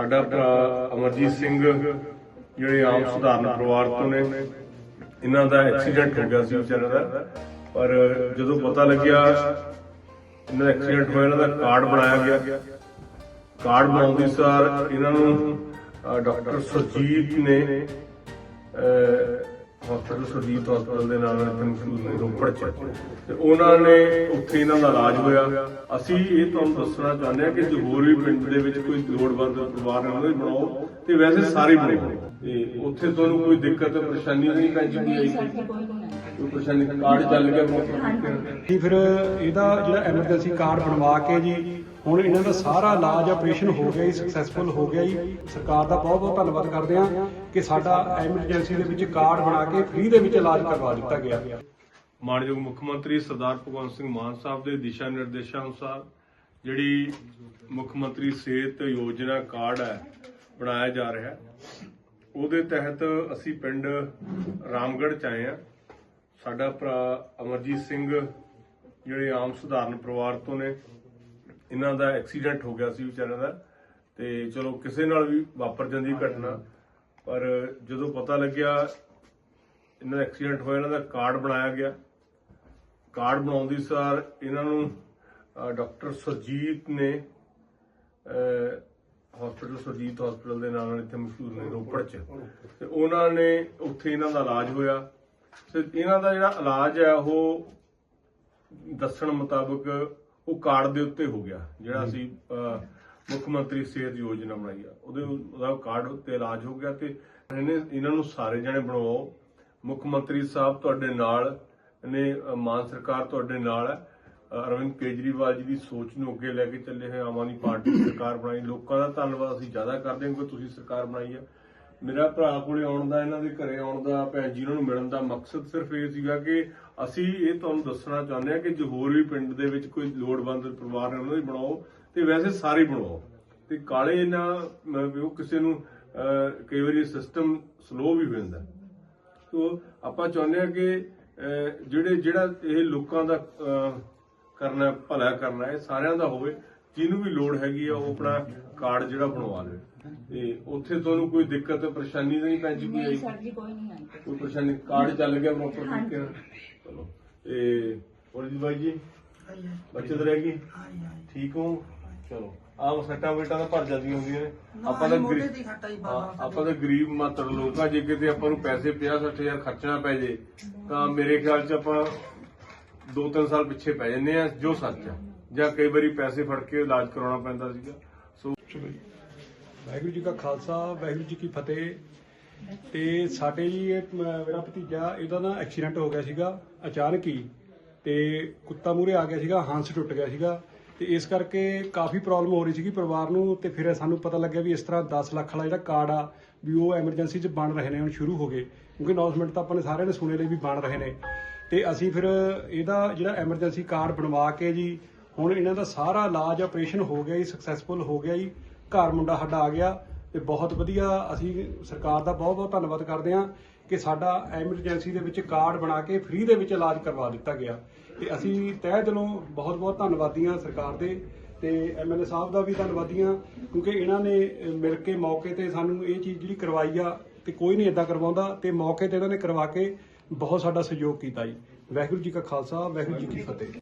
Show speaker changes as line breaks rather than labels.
ਸਾਡਾ ਭਰਾ ਅਮਰਜੀਤ ਸਿੰਘ, ਜਿਹੜੇ ਆਮ ਸਧਾਰਨ ਪਰਿਵਾਰ ਤੋਂ ਨੇ, ਇਹਨਾਂ ਦਾ ਐਕਸੀਡੈਂਟ ਹੋ ਗਿਆ ਸੀ ਵਿਚਾਰਿਆਂ ਦਾ। ਪਰ ਜਦੋਂ ਪਤਾ ਲੱਗਿਆ, ਇਹਨਾਂ ਦਾ ਐਕਸੀਡੈਂਟ ਹੋਇਆ, ਇਹਨਾਂ ਦਾ ਕਾਰਡ ਬਣਾਇਆ ਗਿਆ। ਕਾਰਡ ਬਣਾਉਂਦੀ ਸਾਰ ਇਹਨਾਂ ਨੂੰ ਡਾਕਟਰ ਸੁਰਜੀਤ ਨੇ ਹਸਪੀਟਲ ਸੁਰਜੀਤ ਹਸਪੀਟਲ ਦੇ ਨਾਲ ਕੰਫਿਊਜ਼ ਰੋਪੜ ਚ ਤੇ ਉਹਨਾਂ ਨੇ ਉੱਥੇ ਇਹਨਾਂ ਦਾ ਇਲਾਜ ਹੋਇਆ। ਅਸੀਂ ਇਹ ਤੁਹਾਨੂੰ ਦੱਸਣਾ ਚਾਹੁੰਦੇ ਹਾਂ ਕਿ ਜੇ ਹੋਰ ਵੀ ਪਿੰਡ ਦੇ ਵਿੱਚ ਕੋਈ ਲੋੜਵੰਦ ਪਰਿਵਾਰ ਹੈ, ਉਹਨੂੰ ਬਣਾਓ ਤੇ ਵੈਸੇ ਸਾਰੇ ਬਣਾਓ। ਤੇ ਉੱਥੇ ਤੁਹਾਨੂੰ ਕੋਈ ਦਿੱਕਤ, ਪਰੇਸ਼ਾਨੀ ਨਹੀਂ ਪੈਂਦੀ। ਕੋਈ ਕਾਰਡ ਚੱਲ ਗਿਆ
ਜੀ ਫਿਰ ਇਹਦਾ ਜਿਹੜਾ ਐਮਰਜੈਂਸੀ ਕਾਰਡ ਬਣਵਾ ਕੇ ਜੀ ਹੁਣ ਇਹਨਾਂ ਦਾ ਸਾਰਾ ਇਲਾਜ ਆਪਰੇਸ਼ਨ ਹੋ ਗਿਆ ਜੀ ਸਕਸੈਸਫੁਲ ਹੋ ਗਿਆ ਜੀ। ਸਰਕਾਰ ਦਾ ਬਹੁਤ ਬਹੁਤ ਧੰਨਵਾਦ ਕਰਦੇ ਹਾਂ ਕਿ ਸਾਡਾ ਐਮਰਜੈਂਸੀ ਦੇ ਵਿੱਚ ਕਾਰਡ ਬਣਾ ਕੇ ਫ੍ਰੀ ਦੇ ਵਿੱਚ ਇਲਾਜ ਕਰਵਾ ਦਿੱਤਾ ਗਿਆ।
ਮਾਨਯੋਗ ਮੁੱਖ ਮੰਤਰੀ ਸਰਦਾਰ ਭਗਵੰਤ ਸਿੰਘ ਮਾਨ ਸਾਹਿਬ ਦੇ ਦਿਸ਼ਾ ਨਿਰਦੇਸ਼ਾਂ ਅਨੁਸਾਰ ਜਿਹੜੀ ਮੁੱਖ ਮੰਤਰੀ ਸਿਹਤ ਯੋਜਨਾ ਕਾਰਡ ਹੈ ਬਣਾਇਆ ਜਾ ਰਿਹਾ ਹੈ। ਉਹਦੇ ਤਹਿਤ ਅਸੀਂ ਪਿੰਡ ਰਾਮਗੜ੍ਹ ਚ ਆਏ ਆ ਸਾਡਾ ਭਰਾ ਅਮਰਜੀਤ ਸਿੰਘ ਜਿਹੜੇ ਆਮ ਸਧਾਰਨ ਪਰਿਵਾਰ ਤੋਂ ਨੇ ਇਹਨਾਂ ਦਾ ਐਕਸੀਡੈਂਟ ਹੋ ਗਿਆ ਸੀ ਵਿਚਾਰਿਆਂ ਦਾ। ਤੇ ਚਲੋ ਕਿਸੇ ਨਾਲ ਵੀ ਵਾਪਰ ਜਾਂਦੀ ਘਟਨਾ ਪਰ ਜਦੋਂ ਪਤਾ ਲੱਗਿਆ ਇਹਨਾਂ ਦਾ ਐਕਸੀਡੈਂਟ ਹੋਇਆ ਇਹਨਾਂ ਦਾ ਕਾਰਡ ਬਣਾਇਆ ਗਿਆ। ਕਾਰਡ ਬਣਾਉਂਦੀ ਸਾਰ ਇਹਨਾਂ ਨੂੰ ਡਾਕਟਰ ਸੁਰਜੀਤ ਨੇ ਹਸਪੀਟਲ ਸੁਰਜੀਤ ਹਸਪੀਟਲ ਦੇ ਨਾਲ ਇੱਥੇ ਮਸ਼ਹੂਰ ਨੇ ਰੋਪੜ ਚ। ਤੇ ਉਹਨਾਂ ਨੇ ਉੱਥੇ ਇਹਨਾਂ ਦਾ ਇਲਾਜ ਹੋਇਆ। ਤੇ ਇਹਨਾਂ ਦਾ ਜਿਹੜਾ ਇਲਾਜ ਹੈ, ਉਹ ਦੱਸਣ ਮੁਤਾਬਕ ਉਹ ਕਾਰਡ ਦੇ ਉੱਤੇ ਹੋ ਗਿਆ, ਜਿਹੜਾ ਅਸੀਂ ਮੁੱਖ ਮੰਤਰੀ ਸਿਹਤ ਯੋਜਨਾ ਬਣਾਈ ਆ। ਉਹਦੇ ਉਹਦਾ ਕਾਰਡ ਉੱਤੇ ਇਲਾਜ ਹੋ ਗਿਆ ਤੇ ਇਹਨੇ, ਇਹਨਾਂ ਨੂੰ ਸਾਰੇ ਜਣੇ ਬਣਵਾਓ। ਮੁੱਖ ਮੰਤਰੀ ਸਾਹਿਬ ਤੁਹਾਡੇ ਨਾਲ ਨੇ ਮਾਨ ਸਰਕਾਰ ਤੁਹਾਡੇ ਨਾਲ ਹੈ। ਅਰਵਿੰਦ ਕੇਜਰੀਵਾਲ ਜੀ ਦੀ ਸੋਚ ਨੂੰ ਅੱਗੇ ਲੈ ਕੇ ਚੱਲੇ ਹੋਏ ਆਮ ਆਦਮੀ ਪਾਰਟੀ ਸਰਕਾਰ ਬਣਾਈ। ਲੋਕਾਂ ਦਾ ਧੰਨਵਾਦ ਅਸੀਂ ਜ਼ਿਆਦਾ ਕਰਦੇ ਹਾਂ ਕਿ ਤੁਸੀਂ ਸਰਕਾਰ ਬਣਾਈ ਹੈ ਮੇਰਾ ਭਰਾ ਕੋਲੇ ਆਉਣ ਦਾ, ਇਹਨਾਂ ਦੇ ਘਰੇ ਆਉਣ ਦਾ, ਭੈਣ ਜੀ ਉਹਨਾਂ ਨੂੰ ਮਿਲਣ ਦਾ ਮਕਸਦ ਸਿਰਫ ਇਹ ਸੀਗਾ ਕਿ ਅਸੀਂ ਇਹ ਤੁਹਾਨੂੰ ਦੱਸਣਾ ਚਾਹੁੰਦੇ ਹਾਂ ਕਿ ਜੇ ਹੋਰ ਵੀ ਪਿੰਡ ਦੇ ਵਿੱਚ ਕੋਈ ਲੋੜਵੰਦ ਪਰਿਵਾਰ ਹੈ, ਉਹਨਾਂ ਦੀ ਬਣਾਓ ਤੇ ਵੈਸੇ ਸਾਰੇ ਬਣਾਓ। ਤੇ ਕਾਲੇ ਨਾ ਉਹ ਕਿਸੇ ਨੂੰ ਕਈ ਵਾਰੀ ਸਿਸਟਮ ਸਲੋ ਵੀ ਹੋ ਜਾਂਦਾ ਸੋ ਆਪਾਂ ਚਾਹੁੰਦੇ ਹਾਂ ਕਿ ਜਿਹੜੇ, ਜਿਹੜਾ ਇਹ ਲੋਕਾਂ ਦਾ ਕਰਨਾ, ਭਲਾ ਕਰਨਾ ਹੈ ਸਾਰਿਆਂ ਦਾ ਹੋਵੇ। ਜਿਹਨੂੰ ਵੀ ਲੋੜ ਹੈਗੀ ਆ ਉਹ ਆਪਣਾ ਕਾਰਡ ਜਿਹੜਾ ਬਣਵਾ ਲਵੇ। ਤੇ ਉੱਥੇ ਤੁਹਾਨੂੰ ਕੋਈ ਦਿੱਕਤ ਪਰੇਸ਼ਾਨੀ ਤਾਂ ਨਹੀਂ ਪੈਂਦੀ ਕੋਈ
ਨਹੀਂ
ਆਈ
ਸਰ ਜੀ ਕੋਈ ਨਹੀਂ ਆਈ।
ਕੋਈ ਪਰੇਸ਼ਾਨੀ? ਕਾਰਡ ਚੱਲ ਗਿਆ ਪ੍ਰੋਪਰ ਤਰੀਕੇ ਨਾਲ ਚਲੋ। ਤੇ ਹੋਰ ਜੀ ਬਾਈ ਜੀ ਬੱਚਤ ਰਹਿ ਗਈ? ਠੀਕ ਹੋ? ਚਲੋ। ਆਹ ਸੱਟਾਂ ਬੇਟਾਂ ਦਾ ਭਰ ਜਾਂਦੀਆਂ ਹੁੰਦੀਆਂ ਨੇ। ਆਪਾਂ ਤਾਂ ਗਰੀਬ ਆਪਾਂ ਤਾਂ ਗਰੀਬ ਮਾਤਰ ਲੋਕ ਆ ਜੇ ਕਿਤੇ ਆਪਾਂ ਨੂੰ ਪੈਸੇ 50 ਹਜ਼ਾਰ ਖਰਚਣਾ ਪੈ ਜੇ ਤਾਂ ਮੇਰੇ ਖਿਆਲ 'ਚ ਆਪਾਂ 2-3 ਸਾਲ ਪਿੱਛੇ ਪੈ ਜੰਨੇ ਆ ਜੋ ਸੱਚ ਆ। ਜਾਂ ਕਈ ਵਾਰੀ ਪੈਸੇ ਫੜ ਕੇ ਇਲਾਜ ਕਰਾਉਣਾ ਪੈਂਦਾ ਸੀਗਾ। ਸੋ
ਵਾਹਿਗੁਰੂ ਜੀ ਕਾ ਖਾਲਸਾ, ਵਾਹਿਗੁਰੂ ਜੀ ਕੀ ਫਤਿਹ। ਤੇ ਸਾਡੇ ਜੀ ਇਹ ਮ- ਮੇਰਾ ਭਤੀਜਾ, ਇਹਦਾ ਨਾ ਐਕਸੀਡੈਂਟ ਹੋ ਗਿਆ ਸੀਗਾ ਅਚਾਨਕ ਹੀ। ਤੇ ਕੁੱਤਾ ਮੂਰੇ ਆ ਗਿਆ ਸੀਗਾ, ਹੰਸ ਟੁੱਟ ਗਿਆ ਸੀਗਾ। ਤੇ ਇਸ ਕਰਕੇ ਕਾਫੀ ਪ੍ਰੋਬਲਮ ਹੋ ਰਹੀ ਸੀਗੀ ਪਰਿਵਾਰ ਨੂੰ ਤੇ ਫਿਰ ਸਾਨੂੰ ਪਤਾ ਲੱਗਿਆ ਵੀ ਇਸ ਤਰ੍ਹਾਂ 10 ਲੱਖ ਵਾਲਾ ਜਿਹੜਾ ਕਾਰਡ ਆ, ਵੀ ਉਹ ਐਮਰਜੈਂਸੀ 'ਚ ਬਣ ਰਹੇ ਨੇ, ਹੁਣ ਸ਼ੁਰੂ ਹੋ ਗਏ। ਕਿਉਂਕਿ ਅਨਾਉਂਸਮੈਂਟ ਤਾਂ ਆਪਾਂ ਨੇ ਸਾਰਿਆਂ ਨੇ ਸੁਣੇ ਲਈ ਵੀ ਬਣ ਰਹੇ ਨੇ। ਤੇ ਅਸੀਂ ਫਿਰ ਇਹਦਾ ਜਿਹੜਾ ਐਮਰਜੈਂਸੀ ਕਾਰਡ ਬਣਵਾ ਕੇ ਜੀ ਹੁਣ ਇਹਨਾਂ ਦਾ ਸਾਰਾ ਇਲਾਜ ਆਪਰੇਸ਼ਨ ਹੋ ਗਿਆ ਜੀ ਸਕਸੈਸਫੁਲ ਹੋ ਗਿਆ ਜੀ। ਘਰ ਮੁੰਡਾ ਸਾਡਾ ਆ ਗਿਆ ਤੇ ਬਹੁਤ ਵਧੀਆ ਅਸੀਂ ਸਰਕਾਰ ਦਾ ਬਹੁਤ ਬਹੁਤ ਧੰਨਵਾਦ ਕਰਦੇ ਹਾਂ ਕਿ ਸਾਡਾ ਐਮਰਜੈਂਸੀ ਦੇ ਵਿੱਚ ਕਾਰਡ ਬਣਾ ਕੇ ਫ੍ਰੀ ਦੇ ਵਿੱਚ ਇਲਾਜ ਕਰਵਾ ਦਿੱਤਾ ਗਿਆ। ਤੇ ਅਸੀਂ ਤਹਿ ਦਿਲੋਂ ਬਹੁਤ ਬਹੁਤ ਧੰਨਵਾਦੀ ਹਾਂ ਸਰਕਾਰ ਦੇ ਤੇ ਐਮਐਲਏ ਸਾਹਿਬ ਦਾ ਵੀ ਧੰਨਵਾਦੀ ਹਾਂ ਕਿਉਂਕਿ ਇਹਨਾਂ ਨੇ ਮਿਲ ਕੇ ਮੌਕੇ ਤੇ ਸਾਨੂੰ ਇਹ ਚੀਜ਼ ਜਿਹੜੀ ਕਰਵਾਈ ਆ ਤੇ ਕੋਈ ਨਹੀਂ ਇਦਾਂ ਕਰਵਾਉਂਦਾ ਤੇ ਮੌਕੇ ਤੇ ਇਹਨਾਂ ਨੇ ਕਰਵਾ ਕੇ ਬਹੁਤ ਸਾਡਾ ਸਹਿਯੋਗ ਕੀਤਾ ਜੀ। ਵਾਹਿਗੁਰੂ ਜੀ ਕਾ ਖਾਲਸਾ, ਵਾਹਿਗੁਰੂ ਜੀ ਕੀ ਫਤਿਹ।